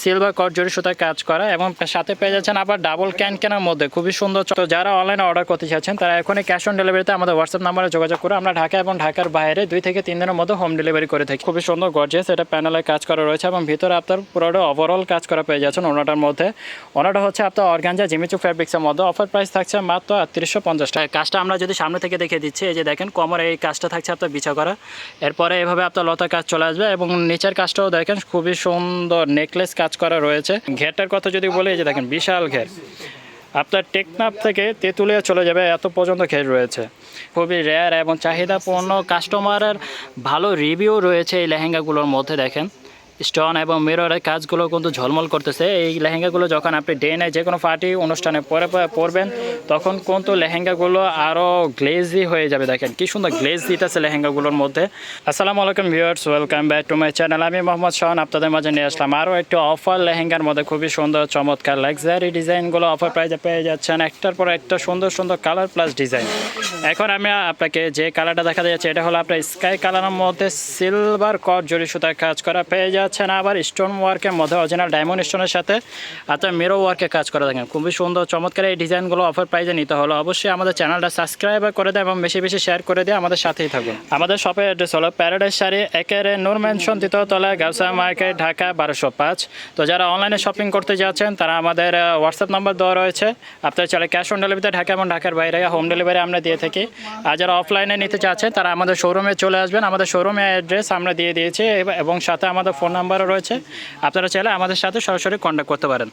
Silver কট সুতায় কাজ করা এবং সাথে পেয়ে যাচ্ছেন আবার ডাবল ক্যান কেনার মধ্যে। খুবই সুন্দর তো যারা অনলাইনে অর্ডার করতে চাচ্ছেন, তারা এখনই ক্যাশ অন ডেলিভারিতে আমাদের হোয়াটসঅ্যাপ নাম্বারে যোগাযোগ করে আমরা ঢাকা এবং ঢাকার বাইরে দুই থেকে তিন দিনের মধ্যে হোম ডেলিভারি করে থাকি। খুবই সুন্দর গর্জিয়াস এটা প্যানেলে কাজ করা রয়েছে এবং ভিতরে আপনার পুরোটা ওভারঅল কাজ করা পেয়ে যাচ্ছেন ওনাটার মধ্যে। ওনাটা হচ্ছে আপনার অর্গানজা জিমিচু ফ্যাব্রিক্সের মধ্যে। অফার প্রাইস থাকছে মাত্র আটত্রিশশো পঞ্চাশ টাকা। কাজটা আমরা যদি সামনে থেকে দেখে দিচ্ছি, এই যে দেখেন, কমর এই কাজটা থাকছে আপনার বিছা করা। এরপরে এভাবে আপনার লতা কাজ চলে আসবে এবং নিচের কাজটাও দেখেন, খুবই সুন্দর নেকলেস কাজ করা রয়েছে। ঘেরটার কথা যদি বলি যে দেখেন, বিশাল ঘের। আপনার টেকনাপ থেকে তেঁতুলিয়া চলে যাবে এত পর্যন্ত ঘের রয়েছে। খুবই রেয়ার এবং চাহিদাপূর্ণ কাস্টমারের ভালো রিভিউ রয়েছে এই লেহেঙ্গাগুলোর মধ্যে, দেখেন। স্টোন এবং মিররের কাজগুলো কিন্তু ঝলমল করতেছে। এই লেহেঙ্গাগুলো যখন আপনি ডে নাইট যে কোনো পার্টি, অনুষ্ঠানে পরে পরে পরবেন, তখন কিন্তু লেহেঙ্গাগুলো আরও গ্লেজি হয়ে যাবে। দেখেন কি সুন্দর গ্লেজ দিতেছে লেহেঙ্গাগুলোর মধ্যে। আসসালামু আলাইকুম viewers, welcome back to my channel. আমি মোহাম্মদ শাহন আপনাদের মাঝে নিয়ে আসলাম আরও একটি অফার লেহেঙ্গার মধ্যে। খুবই সুন্দর, চমৎকার লাক্সারি ডিজাইনগুলো অফার প্রাইজে পেয়ে যাচ্ছেন। একটার পর একটা সুন্দর সুন্দর কালার প্লাস ডিজাইন এখন আমি আপনাকে যে কালারটা দেখা যাচ্ছে, এটা হলো আপনার স্কাই কালারের মধ্যে সিলভার কট জরি সুতার কাজ করা। পেয়ে যাচ্ছেন আবার স্টোন ওয়ার্কের মধ্যে অরিজিনাল ডায়মন্ড স্টোনের সাথে আপনার মেরো ওয়ার্কে কাজ করে দেখেন, খুবই সুন্দর, চমৎকার এই ডিজাইনগুলো অফার প্রাইজে নিতে হলো। অবশ্যই আমাদের চ্যানেলটা সাবস্ক্রাইব করে দেয় এবং বেশি বেশি শেয়ার করে দিয়ে আমাদের সাথেই থাকুন। আমাদের শপের অ্যাড্রেস হলো প্যারাডাইস শাড়ি একেরে নূর মেনশন তৃতীয়তলা গাউসা মার্কেট ঢাকা বারোশো পাঁচ। তো যারা অনলাইনে শপিং করতে যাচ্ছেন, তারা আমাদের হোয়াটসঅ্যাপ নাম্বার দেওয়া রয়েছে। আপনার চলে ক্যাশ অন ডেলিভারিতে ঢাকা এবং ঢাকার বাইরে হোম ডেলিভারি আমরা দিয়ে থাকি। আর যারা অফলাইনে নিতে চাচ্ছেন, তারা আমাদের শোরুমে চলে আসবেন। আমাদের শোরুমে অ্যাড্রেস আমরা দিয়ে দিয়েছি এবং সাথে আমাদের ফোন নাম্বারও রয়েছে। আপনারা চাইলে আমাদের সাথে সরাসরি কন্ট্যাক্ট করতে পারেন।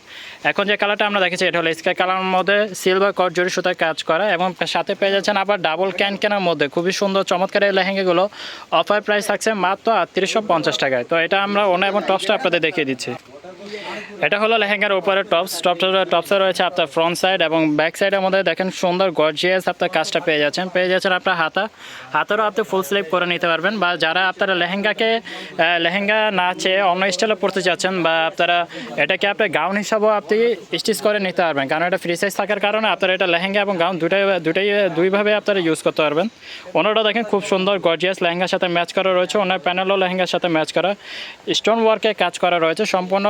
এখন যে কালারটা আমরা দেখেছি, এটা হলো স্কাই কালারের মধ্যে সিলভার কট জড়ি সুতায় কাজ করা এবং সাথে পেয়ে যাচ্ছেন আবার ডাবল ক্যান কেনার মধ্যে। খুবই সুন্দর, চমৎকার এই লেহেঙ্গাগুলো অফার প্রাইস থাকছে মাত্র আটত্রিশশো পঞ্চাশ টাকায়। তো এটা আমরা অন্য এবং টপসটা আপনাদের দেখিয়ে দিচ্ছি। এটা হলো লেহেঙ্গার উপরে টপস টপসের টপসে রয়েছে আপনার ফ্রন্ট সাইড এবং ব্যাক সাইডের মধ্যে দেখেন সুন্দর গর্জিয়াস আপনার কাজটা পেয়ে যাচ্ছেন। পেয়ে যাচ্ছেন আপনার হাতা। হাতেরও আপনি ফুল স্লিভ করে নিতে পারবেন বা যারা আপনারা লেহেঙ্গাকে লেহেঙ্গা না চেয়ে অন্য স্টাইলে পড়তে চাচ্ছেন বা আপনারা এটাকে আপনার গাউন হিসাবেও আপনি স্টিচ করে নিতে পারবেন। কারণ এটা ফ্রি সাইজ থাকার কারণে আপনারা এটা লেহেঙ্গা এবং গাউন দুটাই দুটাই, দুইভাবে আপনারা ইউজ করতে পারবেন। ওনারটা দেখেন খুব সুন্দর গর্জিয়াস লেহেঙ্গার সাথে ম্যাচ করা রয়েছে। ওনার প্যানেলও লেহেঙ্গার সাথে ম্যাচ করা। স্টোন ওয়ার্কে কাজ করা রয়েছে। সম্পূর্ণ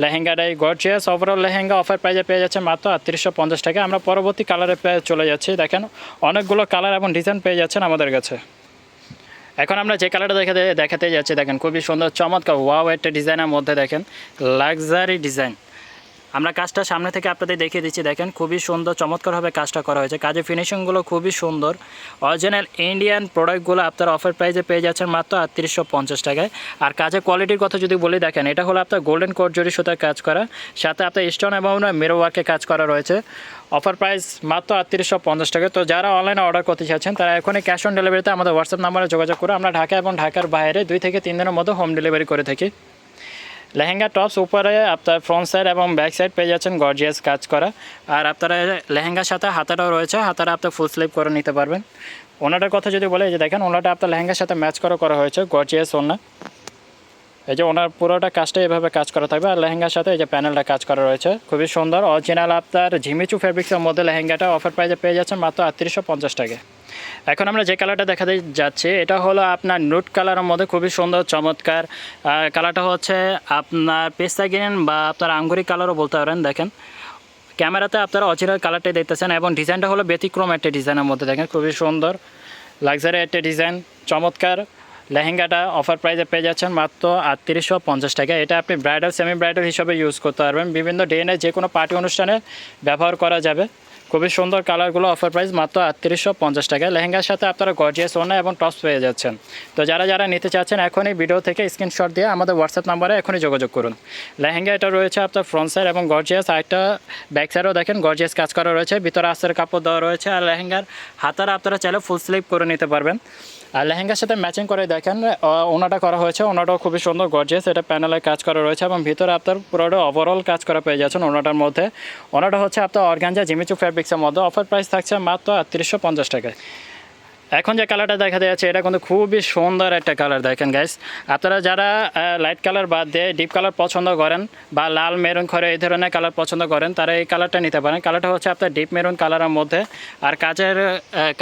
লেহেঙ্গাটাই গর্জিয়াস ওভারঅল লেহেঙ্গা অফার প্রাইজে পেয়ে যাচ্ছে মাত্র আটত্রিশশো পঞ্চাশ টাকা। আমরা পরবর্তী কালারে পেয়ে চলে যাচ্ছি। দেখেন, অনেকগুলো কালার এবং ডিজাইন পেয়ে যাচ্ছেন আমাদের কাছে। এখন আমরা যে কালারটা দেখাতে দেখাতে যাচ্ছি, দেখেন, খুবই সুন্দর, চমৎকার ওয়াও একটা ডিজাইনের মধ্যে দেখেন লাক্সারি ডিজাইন আমরা কাজটা সামনে থেকে আপনাদের দেখিয়ে দিচ্ছি, দেখেন খুবই সুন্দর, চমৎকারভাবে কাজটা করা হয়েছে। কাজের ফিনিশিংগুলো খুবই সুন্দর। অরিজিনাল ইন্ডিয়ান প্রোডাক্টগুলো আপনার অফার প্রাইসে পেয়ে যাচ্ছেন মাত্র আটত্রিশশো পঞ্চাশ টাকায়। আর কাজের কোয়ালিটির কথা যদি বলি, দেখেন এটা হলো আপনার গোল্ডেন কোট সুতার কাজ করা। সাথে আপনার স্টোন এবং মেরো ওয়ার্কে কাজ করা রয়েছে। অফার প্রাইস মাত্র আটত্রিশশো পঞ্চাশ টাকা তো যারা অনলাইনে অর্ডার করতে চাচ্ছেন, তারা এখনই ক্যাশ অন ডেলিভারিতে আমাদের হোয়াটসঅ্যাপ নাম্বারে যোগাযোগ করে আমরা ঢাকা এবং ঢাকার বাইরে দুই থেকে তিন দিনের মধ্যে হোম ডেলিভারি করে থাকি। লেহেঙ্গা টপস উপরে আপনার ফ্রন্ট সাইড এবং ব্যাক সাইড পেয়ে যাচ্ছেন গর্জিয়াস কাজ করা। আর আপনারা লেহেঙ্গার সাথে হাতাটাও রয়েছে, হাতাটা আপনার ফুল স্লিভ করে নিতে পারবেন। ওনাটার কথা যদি বলে যে দেখেন, ওনাটা আপনার লেহেঙ্গার সাথে ম্যাচ করা করা হয়েছে গর্জিয়াস ওনা। এই যে ওনার পুরোটা কাজটা এভাবে কাজ করা থাকবে, আর লেহেঙ্গার সাথে এই যে প্যানেলটা কাজ করা রয়েছে, খুবই সুন্দর। অরিজিনাল আপনার ঝিমিচু ফেব্রিক্সের মধ্যে লেহেঙ্গাটা অফার প্রাইসে পেয়ে যাচ্ছেন মাত্র আটত্রিশশো পঞ্চাশ টাকা এখন আমরা যে কালারটা দেখাতে যাচ্ছি, এটা হলো আপনার নুট কালারের মধ্যে খুবই সুন্দর, চমৎকার। কালারটা হচ্ছে আপনার পেস্তা গ্রিন বা আপনার আঙ্গুরি কালারও বলতে পারেন, দেখেন। ক্যামেরাতে আপনারা অরিজিনাল কালারটাই দেখতেছেন এবং ডিজাইনটা হলো ব্যতিক্রম একটা ডিজাইনের মধ্যে, দেখেন, খুবই সুন্দর। লাক্সারি একটা ডিজাইন চমৎকার। লেহেঙ্গাটা অফার প্রাইসে পেয়ে যাচ্ছেন মাত্র আটত্রিশশো পঞ্চাশ টাকা। এটা আপনি ব্রাইডাল সেমি ব্রাইডাল হিসাবে ইউজ করতে পারবেন। বিভিন্ন ডেনে যে কোনো পার্টি অনুষ্ঠানে ব্যবহার করা যাবে। খুবই সুন্দর কালারগুলো অফার প্রাইস মাত্র আটত্রিশশো পঞ্চাশ টাকা লেহেঙ্গার সাথে আপনারা গর্জিয়াস ওনা এবং টপস পেয়ে যাচ্ছেন। তো যারা যারা নিতে চাচ্ছেন, এখনই ভিডিও থেকে স্ক্রিনশট দিয়ে আমাদের হোয়াটসঅ্যাপ নাম্বারে এখনই যোগাযোগ করুন। লেহেঙ্গা এটা রয়েছে আপনার ফ্রন্ট সাইড এবং গর্জিয়াস আরেকটা ব্যাক সাইডও দেখেন গর্জিয়াস কাজ করা রয়েছে। ভিতরে আস্তের কাপড় দেওয়া রয়েছে, আর লেহেঙ্গার হাতারা আপনারা চাইলে ফুল স্লিভ করে নিতে পারবেন। আর লেহেঙ্গার সাথে ম্যাচিং করে দেখেন ওনাটা করা হয়েছে ওনাটাও খুবই সুন্দর গর্জিয়াস এটা প্যানেলে কাজ করা রয়েছে এবং ভিতরে আপনার পুরোটা ওভারঅল কাজ করা পেয়ে যাচ্ছেন ওনাটার মধ্যে। ওনাটা হচ্ছে আপনার অর্গানজা জিমিচু ফ্যাব্রিক্সের মধ্যে অফার প্রাইস থাকছে মাত্র আটত্রিশশো পঞ্চাশ টাকায়। এখন যে কালারটা দেখা যাচ্ছে, এটা কিন্তু খুবই সুন্দর একটা কালার দেখেন গাইস আপনারা যারা লাইট কালার বাদ দিয়ে ডিপ কালার পছন্দ করেন বা লাল মেরুন খরে এই ধরনের কালার পছন্দ করেন, তারা এই কালারটা নিতে পারেন। কালারটা হচ্ছে আপনার ডিপ মেরুন কালারের মধ্যে। আর কাজের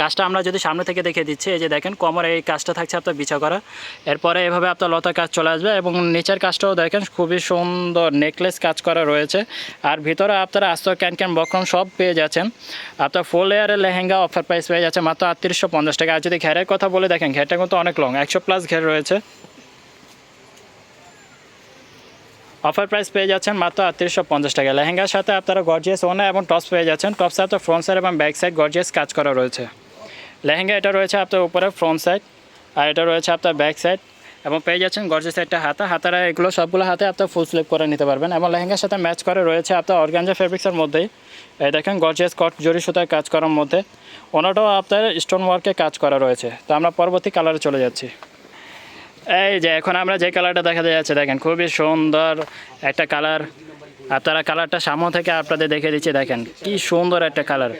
কাজটা আমরা যদি সামনে থেকে দেখে দিচ্ছি, এই যে দেখেন কমর এই কাজটা থাকছে আপনার বিছা করা। এরপরে এভাবে আপনার লতা কাজ চলে আসবে এবং নিচের কাজটাও দেখেন খুবই সুন্দর নেকলেস কাজ করা রয়েছে। আর ভিতরে আপনারা আস্ত ক্যান ক্যান বক্রম সব পেয়ে যাচ্ছেন। আপনার ফুল লেয়ারের লেহেঙ্গা অফার প্রাইস পেয়ে যাচ্ছে মাত্র আটত্রিশশো পঞ্চাশ টাকা আর যদি ঘেরের কথা বলে দেখেন, ঘেরটা কিন্তু অনেক লং একশো প্লাস ঘের রয়েছে। অফার প্রাইস পেয়ে যাচ্ছেন মাত্র আটত্রিশশো পঞ্চাশ টাকা। লেহেঙ্গার সাথে আপনারা গর্জিয়াস ওনা এবং টপস পেয়ে যাচ্ছেন। টপস সাথে ফ্রন্ট সাইড এবং ব্যাক সাইড গর্জিয়াস কাজ করা রয়েছে। লেহেঙ্গা, এটা রয়েছে আপনার উপরে ফ্রন্ট সাইড আর এটা রয়েছে আপনার ব্যাক সাইড এবং পেয়ে যাচ্ছেন গর্জেস একটা হাতা। হাতারা এগুলো সবগুলো হাতে আপনার ফুল স্লিপ করে নিতে পারবেন এবং লেহেঙ্গার সাথে ম্যাচ করে রয়েছে আপনার অর্গানজা ফেব্রিক্সের মধ্যেই। এই দেখেন গর্জিয়াস কট জরি সুতায় কাজ করার মধ্যে। ওনাটাও আপনার স্টোন ওয়ার্কে কাজ করা রয়েছে। তো আমরা পরবর্তী কালারে চলে যাচ্ছি। এই যে এখন আমরা যে কালারটা দেখা যাচ্ছে, দেখেন খুবই সুন্দর একটা কালার আপনারা কালারটা সামনে থেকে আপনাদের দেখে দিচ্ছি, দেখেন কি সুন্দর একটা কালার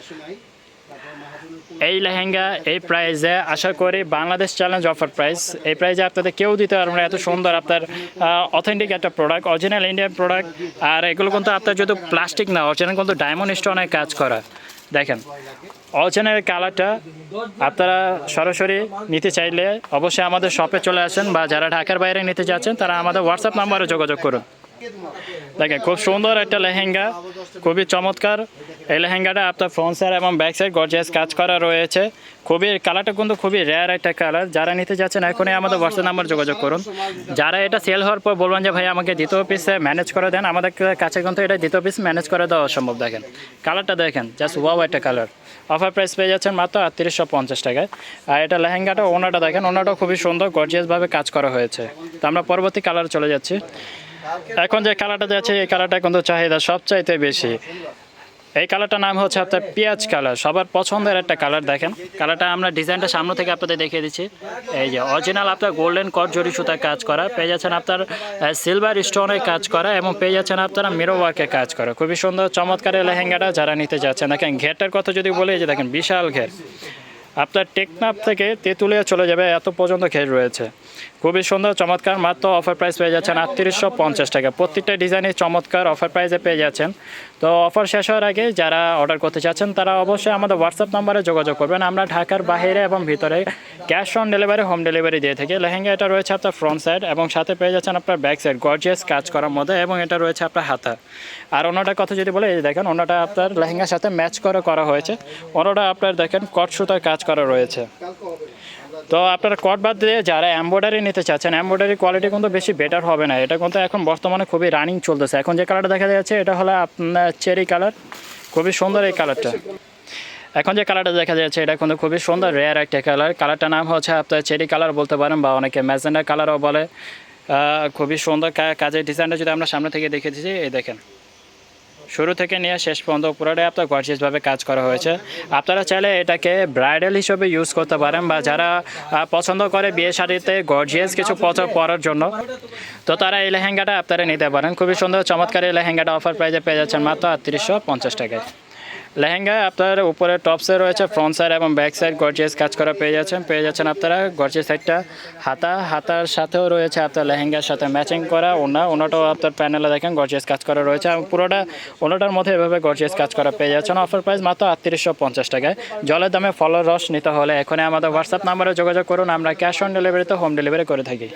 এই লেহেঙ্গা, এই প্রাইজে আশা করি বাংলাদেশ চ্যালেঞ্জ অফার প্রাইস এই প্রাইজে আপনাদের কেউ দিতে পারবে না, এত সুন্দর আপনার অথেন্টিক একটা প্রোডাক্ট অরিজিনাল ইন্ডিয়ান প্রোডাক্ট আর এগুলো কিন্তু আপনার যদি প্লাস্টিক না অরিজিনাল কিন্তু ডায়মন্ড স্টোনের কাজ করা। দেখেন অরিজিনাল কালারটা আপনারা সরাসরি নিতে চাইলে অবশ্যই আমাদের শপে চলে আসেন বা যারা ঢাকার বাইরে নিতে যাচ্ছেন, তারা আমাদের হোয়াটসঅ্যাপ নাম্বারে যোগাযোগ করুন। দেখেন, খুব সুন্দর একটা লেহেঙ্গা, খুবই চমৎকার। এই লেহেঙ্গাটা আপনার ফ্রন্ট সাইড এবং ব্যাক সাইড গর্জিয়াস কাজ করা রয়েছে। খুবই কালারটা কিন্তু খুবই রেয়ার একটা কালার যারা নিতে যাচ্ছেন, এখনই আমাদের হোয়াটসঅ্যাপ নাম্বার যোগাযোগ করুন। যারা এটা সেল হওয়ার পর বলবেন যে, ভাই, আমাকে দ্বিতীয় পিসে ম্যানেজ করে দেন। আমাদের কাছে কিন্তু এটা দ্বিতীয় পিস ম্যানেজ করে দেওয়া অসম্ভব, দেখেন। কালারটা দেখেন জাস্ট ওয়াও একটা কালার অফার প্রাইস পেয়ে যাচ্ছেন মাত্র আটত্রিশশো পঞ্চাশ টাকায়। আর এটা লেহেঙ্গাটা, ওনাটা দেখেন, ওনাটাও খুবই সুন্দর গর্জিয়াসভাবে কাজ করা হয়েছে। তো আমরা পরবর্তী কালার চলে যাচ্ছি। এখন যে কালারটা যাচ্ছে, এই কালারটা কিন্তু চাহিদা সবচাইতে বেশি। এই কালারটার নাম হচ্ছে আপনার পেঁয়াজ কালার। সবার পছন্দের একটা কালার দেখেন। কালারটা আমরা ডিজাইনটা সামনে থেকে আপনাদের দেখিয়ে দিচ্ছি। এই যে অরিজিনাল আপনার গোল্ডেন কট জরি সুতার কাজ করা, পেয়ে যাচ্ছেন আপনার সিলভার স্টোনের কাজ করা এবং পেয়ে যাচ্ছেন আপনারা মিরো ওয়ার্কের কাজ করা। খুবই সুন্দর, চমৎকার লেহেঙ্গাটা যারা নিতে যাচ্ছেন। দেখেন ঘেরটার কথা যদি বলে যে দেখেন বিশাল ঘের। আপনার টেকনাফ থেকে তেঁতুলিয়া চলে যাবে, এত পর্যন্ত ঘের রয়েছে। খুবই সুন্দর, চমৎকার। মাত্র অফার প্রাইস পেয়ে যাচ্ছেন আটত্রিশশো পঞ্চাশ টাকা। প্রত্যেকটা ডিজাইনে চমৎকার অফার প্রাইসে পেয়ে যাচ্ছেন। তো অফার শেষ হওয়ার আগে যারা অর্ডার করতে চাচ্ছেন, তারা অবশ্যই আমাদের হোয়াটসঅ্যাপ নাম্বারে যোগাযোগ করবেন। আমরা ঢাকার বাইরে এবং ভিতরে cash on delivery home delivery দিয়ে থাকি। লেহেঙ্গা এটা রয়েছে আপনার ফ্রন্ট সাইড এবং সাথে পেয়ে যাচ্ছেন আপনার ব্যাক সাইড গর্জিয়াস কাজ করার মধ্যে এবং এটা রয়েছে আপনার হাতা। আর অন্যটার কথা যদি বলে, এই দেখেন, অন্যটা আপনার লেহেঙ্গার সাথে ম্যাচ করে করা হয়েছে। অন্যটা আপনার দেখেন কট সুতার কাজ করা রয়েছে। তো আপনারা কট বাদ দিয়ে যারা এম্ব্রয়ডারি নিতে চাচ্ছেন এম্ব্রয়ডারি কোয়ালিটি কিন্তু বেশি বেটার হবে না। এটা কিন্তু এখন বর্তমানে খুবই রানিং চলতেছে। এখন যে কালারটা দেখা যাচ্ছে, এটা হলো আপনার চেরি কালার খুবই সুন্দর এই কালারটা এখন যে কালারটা দেখা যাচ্ছে, এটা কিন্তু খুবই সুন্দর রেয়ার একটা কালার কালারটার নাম হচ্ছে আপনার চেরি কালার বলতে পারেন বা অনেকে ম্যাজেন্ডা কালারও বলে। খুবই সুন্দর কাজের ডিজাইনটা যদি আমরা সামনে থেকে দেখে দিচ্ছি এই দেখেন। শুরু থেকে নিয়ে শেষ পর্যন্ত পুরোটাই আপনার গর্জিয়াসভাবে কাজ করা হয়েছে। আপনারা চাইলে এটাকে ব্রাইডাল হিসেবে ইউজ করতে পারেন বা যারা পছন্দ করে বিয়ে শাড়িতে গর্জিয়াস কিছু পছন্দ পরার জন্য, তো তারা এই লেহেঙ্গাটা আপনারা নিতে পারেন। খুবই সুন্দর, চমৎকার এই লেহেঙ্গাটা অফার প্রাইজে পেয়ে যাচ্ছেন মাত্র আটত্রিশশো পঞ্চাশ টাকায়। লেহেঙ্গা আপনার উপরে টপসে রয়েছে ফ্রন্ট সাইড এবং ব্যাক সাইড গর্জিয়াস কাজ করা পেয়ে যাচ্ছেন পেয়ে যাচ্ছেন আপনারা গর্জিয়াস সাইডটা হাতা, হাতার সাথেও রয়েছে আপনার লেহেঙ্গার সাথে ম্যাচিং করা, ওনা, ওনাটাও আপনার প্যানেলে দেখেন গর্জিয়াস কাজ করা রয়েছে এবং পুরোটা ওনাটার মধ্যে এভাবে গর্জিয়াস কাজ করা পেয়ে যাচ্ছেন। অফার প্রাইস মাত্র আটত্রিশশো পঞ্চাশ টাকায়। জলের দামে ফলের রস নিতে হলে এখনই আমাদের হোয়াটসঅ্যাপ নাম্বারে যোগাযোগ করুন, আমরা ক্যাশ অন ডেলিভারিতে হোম ডেলিভারি করে থাকি।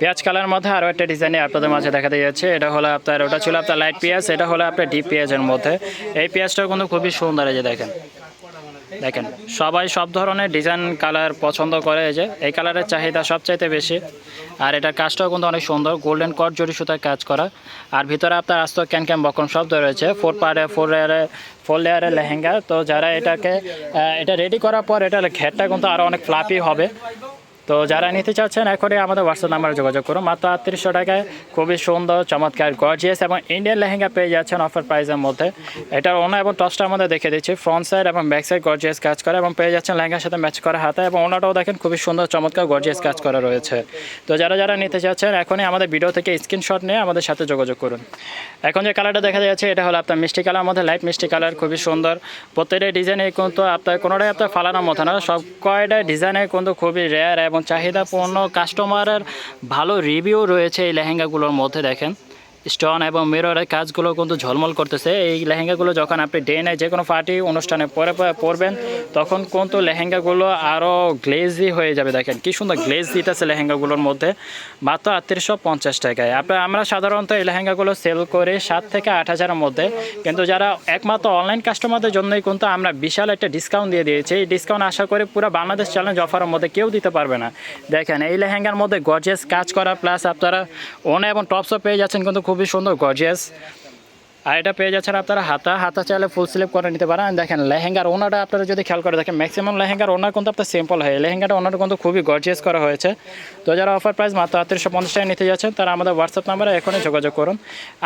পেঁয়াজ কালার মধ্যে আরও একটা ডিজাইনে আপনাদের মাঝে দেখাতে যাচ্ছে। এটা হলো আপনার, ওটা ছিল আপনার লাইট পেঁয়াজ, এটা হলো আপনার ডিপ পেঁয়াজের মধ্যে। এই পেঁয়াজটাও কিন্তু খুবই সুন্দর এই যে দেখেন। দেখেন, সবাই সব ধরনের ডিজাইন কালার পছন্দ করে এই যে। এই কালারের চাহিদা সবচাইতে বেশি। আর এটার কাজটাও কিন্তু অনেক সুন্দর, গোল্ডেন কট জরি সুতার কাজ করা। আর ভিতরে আপনার আস্ত ক্যান ক্যান বকন শব্দ রয়েছে, ফোর পারে, ফোর লেয়ারে, ফোর লেয়ারের লেহেঙ্গা। তো যারা এটাকে এটা রেডি করার পর এটা ঘেরটা কিন্তু আরও অনেক ফ্লাপি হবে। তো যারা নিতে চাচ্ছেন, এখনই আমাদের হোয়াটসঅ্যাপ নাম্বারে যোগাযোগ করুন। মাত্র আটত্রিশশো টাকায় খুবই সুন্দর, চমৎকার গর্জিয়াস এবং ইন্ডিয়ান লেহেঙ্গা পেয়ে যাচ্ছেন অফার প্রাইসের মধ্যে। এটার ওনা এবং টসটা আমাদের দেখে দিচ্ছি। ফ্রন্ট সাইড এবং ব্যাক সাইড গর্জিয়াস কাজ করে এবং পেয়ে যাচ্ছেন লেহেঙ্গার সাথে ম্যাচ করা হাতে এবং ওনাটাও দেখেন খুবই সুন্দর, চমৎকার গর্জিয়াস কাজ করা রয়েছে। তো যারা যারা নিতে চাচ্ছেন, এখনই আমাদের ভিডিও থেকে স্ক্রিনশট নিয়ে আমাদের সাথে যোগাযোগ করুন। এখন যে কালারটা দেখা যাচ্ছে, এটা হলো আপনার মিষ্টি কালার মধ্যে লাইট মিষ্টি কালার খুবই সুন্দর। প্রত্যেকটা ডিজাইনে কিন্তু আপনার কোনোটাই আপনার ফালানোর মতো না, সব কয়টা ডিজাইনে কিন্তু খুবই রেয়ার এবং চাহিদাপূর্ণ কাস্টমারের ভালো রিভিউ রয়েছে এই লেহেঙ্গাগুলোর মধ্যে দেখেন। স্টোন এবং মিররের কাজগুলো কিন্তু ঝলমল করতেছে। এই লেহেঙ্গাগুলো যখন আপনি ডে নাইট যে কোনো পার্টি, অনুষ্ঠানে পরে পরে পরবেন, তখন কিন্তু লেহেঙ্গাগুলো আরও গ্লেজি হয়ে যাবে। দেখেন কি সুন্দর গ্লেজ দিতেছে লেহেঙ্গাগুলোর মধ্যে। মাত্র আটত্রিশশো পঞ্চাশ টাকায়। আপনার আমরা সাধারণত এই লেহেঙ্গাগুলো সেল করে সাত থেকে আট হাজারের মধ্যে। কিন্তু যারা একমাত্র অনলাইন কাস্টমারদের জন্যই কিন্তু আমরা বিশাল একটা ডিসকাউন্ট দিয়ে দিয়েছি। এই ডিসকাউন্ট আশা করে পুরো বাংলাদেশ চ্যালেঞ্জ অফারের মধ্যে কেউ দিতে পারবে না। দেখেন এই লেহেঙ্গার মধ্যে গর্জিয়াস কাজ করা প্লাস আপনারা ওনা এবং টপসও পেয়ে যাচ্ছেন কিন্তু খুবই সুন্দর গর্জিয়াস আর এটা পেয়ে যাচ্ছেন আপনারা হাতা। হাতা চাইলে ফুল স্লিপ করে নিতে পারেন। দেখেন, লেহেঙ্গার ওনাটা আপনারা যদি খেয়াল করে দেখেন ম্যাক্সিমাম লেহেঙ্গার ওনার কিন্তু আপনার সিম্পল হয়। লেহেঙ্গাটা ওনাটা কিন্তু খুবই গর্জিয়াস করা হয়েছে। তো যারা অফার প্রাইস মাত্র আটত্রিশশো পঞ্চাশ টাকা নিতে যাচ্ছেন, তারা আমাদের হোয়াটসঅ্যাপ নাম্বারে এখনই যোগাযোগ করুন।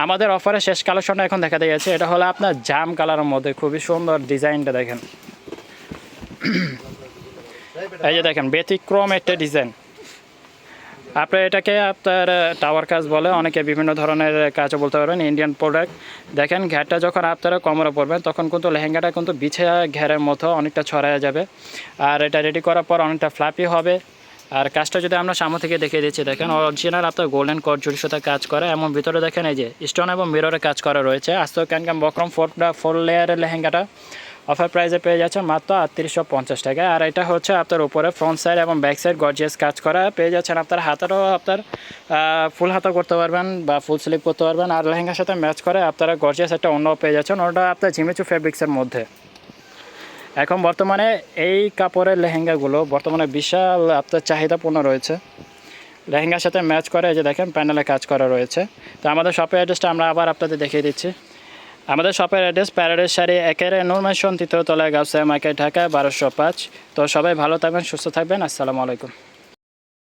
আমাদের অফারের শেষ কালেকশনটা এখন দেখা যাচ্ছে। এটা হলো আপনার জাম কালারের মধ্যে খুবই সুন্দর ডিজাইনটা দেখেন। এই যে দেখেন, ব্যতিক্রম একটা ডিজাইন। আপনার এটাকে আপনার টাওয়ার কাজ বলে অনেকে বিভিন্ন ধরনের কাজও বলতে পারবেন ইন্ডিয়ান প্রোডাক্ট দেখেন ঘ্যাটটা যখন আপনারা কোমরে পরবেন তখন কিন্তু লেহেঙ্গাটা কিন্তু বিছে ঘেরের মতো অনেকটা ছড়ায় যাবে। আর এটা রেডি করার পর অনেকটা ফ্ল্যাপি হবে। আর কাজটা যদি আমরা সামনে থেকে দেখিয়ে দিচ্ছি, দেখেন অরিজিনাল আপনার গোল্ডেন কট জুড়ির সাথে কাজ করে। এমন ভিতরে দেখেন, এই যে স্টোন এবং মিররে কাজ করা রয়েছে। আস্ত ক্যানকাম বক্রম ফোর ফোর লেয়ারের লেহেঙ্গাটা। অফার প্রাইসে পেয়ে যাচ্ছে মাত্র আটত্রিশশো পঞ্চাশ টাকায় আর এটা হচ্ছে আপনার উপরে ফ্রন্ট সাইড এবং ব্যাক সাইড গর্জিয়াস কাজ করা। পেয়ে যাচ্ছেন আপনার হাতারও আপনার ফুল হাতা করতে পারবেন বা ফুল স্লিপ করতে পারবেন। আর লেহেঙ্গার সাথে ম্যাচ করে আপনারা গর্জিয়াস একটা অন্য পেয়ে যাচ্ছেন। ওটা আপনার জিমেচু ফেব্রিক্সের মধ্যে। এখন বর্তমানে এই কাপড়ের লেহেঙ্গাগুলো বর্তমানে বিশাল আপনার চাহিদাপূর্ণ রয়েছে। লেহেঙ্গার সাথে ম্যাচ করে এই যে দেখেন প্যানেলে কাজ করা রয়েছে। তো আমাদের শপের অ্যাড্রেসটা আমরা আবার আপনাদের দেখিয়ে দিচ্ছি। আমাদের শপের অ্যাড্রেস প্যারাডাইস শাড়ি একের নুরমেশন তৃতীয় তলায় গাউসিয়া মার্কেট, ঢাকা, বারোশো পাঁচ। তো সবাই ভালো থাকবেন, সুস্থ থাকবেন। আসসালামু আলাইকুম।